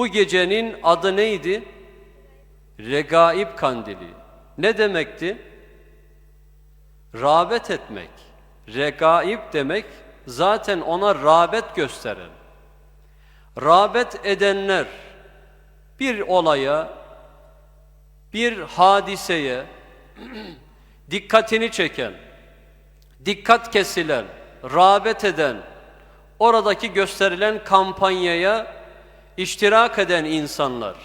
Bu gecenin adı neydi? Regaib kandili. Ne demekti? Rağbet etmek. Regaib demek zaten ona rağbet gösteren. Rağbet edenler bir olaya, bir hadiseye dikkatini çeken, dikkat kesilen, rağbet eden, oradaki gösterilen kampanyaya iştirak eden insanlar.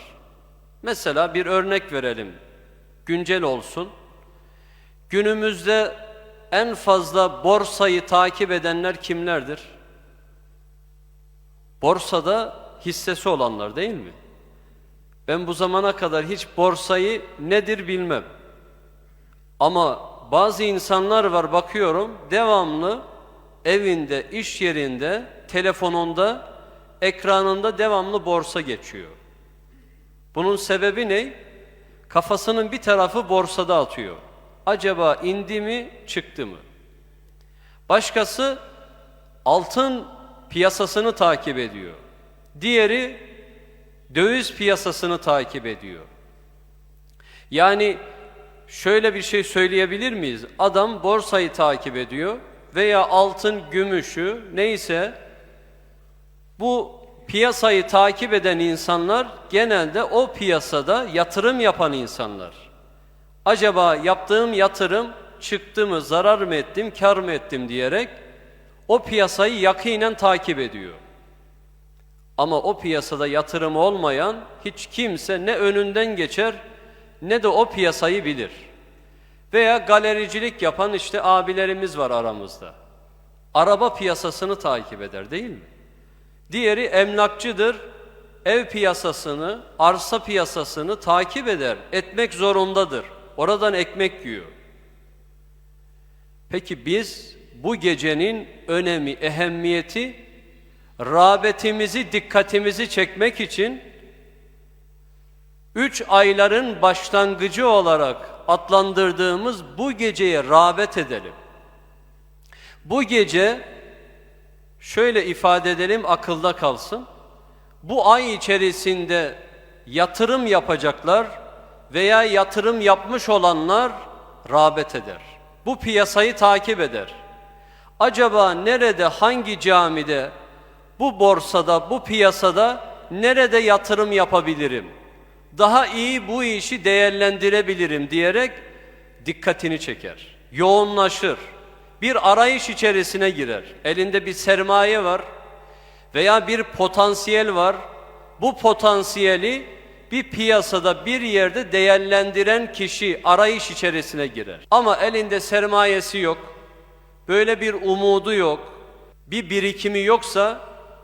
Mesela bir örnek verelim, güncel olsun. Günümüzde en fazla borsayı takip edenler kimlerdir? Borsada hissesi olanlar değil mi? Ben bu zamana kadar hiç borsayı nedir bilmem. Ama bazı insanlar var bakıyorum devamlı evinde, iş yerinde, telefonunda, ekranında devamlı borsa geçiyor. Bunun sebebi ne? Kafasının bir tarafı borsada atıyor. Acaba indi mi, çıktı mı? Başkası altın piyasasını takip ediyor. Diğeri döviz piyasasını takip ediyor. Yani şöyle bir şey söyleyebilir miyiz? Adam borsayı takip ediyor veya altın, gümüşü neyse bu piyasayı takip eden insanlar genelde o piyasada yatırım yapan insanlar. Acaba yaptığım yatırım çıktı mı, zarar mı ettim, kar mı ettim diyerek o piyasayı yakinen takip ediyor. Ama o piyasada yatırım olmayan hiç kimse ne önünden geçer ne de o piyasayı bilir. Veya galericilik yapan işte abilerimiz var aramızda. Araba piyasasını takip eder değil mi? Diğeri emlakçıdır. Ev piyasasını, arsa piyasasını takip eder. Etmek zorundadır. Oradan ekmek yiyor. Peki biz bu gecenin önemi, ehemmiyeti rağbetimizi, dikkatimizi çekmek için üç ayların başlangıcı olarak adlandırdığımız bu geceye rağbet edelim. Bu gece şöyle ifade edelim akılda kalsın. Bu ay içerisinde yatırım yapacaklar veya yatırım yapmış olanlar rağbet eder. Bu piyasayı takip eder. Acaba nerede, hangi camide, bu borsada, bu piyasada nerede yatırım yapabilirim? Daha iyi bu işi değerlendirebilirim diyerek dikkatini çeker. Yoğunlaşır. Bir arayış içerisine girer. Elinde bir sermaye var veya bir potansiyel var. Bu potansiyeli bir piyasada bir yerde değerlendiren kişi arayış içerisine girer. Ama elinde sermayesi yok. Böyle bir umudu yok. Bir birikimi yoksa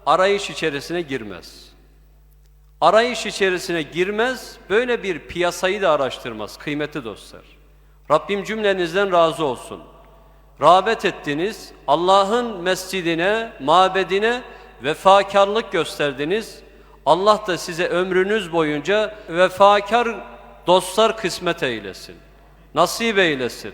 arayış içerisine girmez. Arayış içerisine girmez, böyle bir piyasayı da araştırmaz kıymetli dostlar. Rabbim cümlenizden razı olsun. Rağbet ettiniz, Allah'ın mescidine, mabedine vefakarlık gösterdiniz. Allah da size ömrünüz boyunca vefakar dostlar kısmet eylesin. Nasip eylesin.